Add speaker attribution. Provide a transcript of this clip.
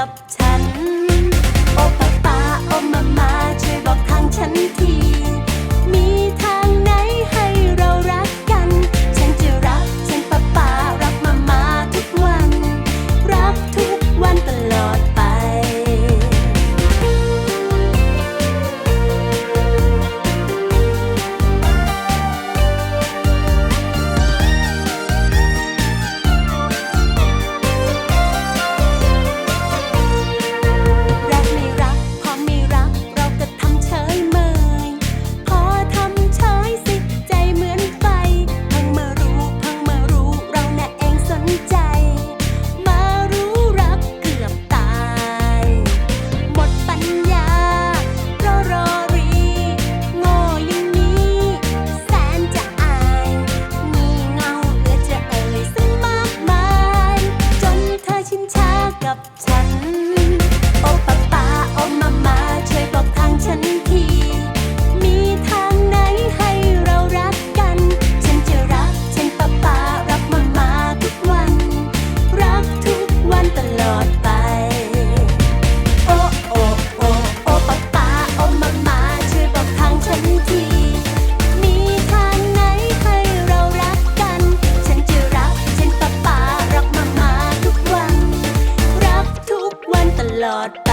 Speaker 1: กับฉัน อดไป โอ้โอโอโอป๊ป๊าโอมามาช่วยบอทางฉันที มีทางไหนให้เรารักกัน ฉันจะรักฉันป๊ป๊ารักมามาทุกวัน รักทุกวันตลอดไป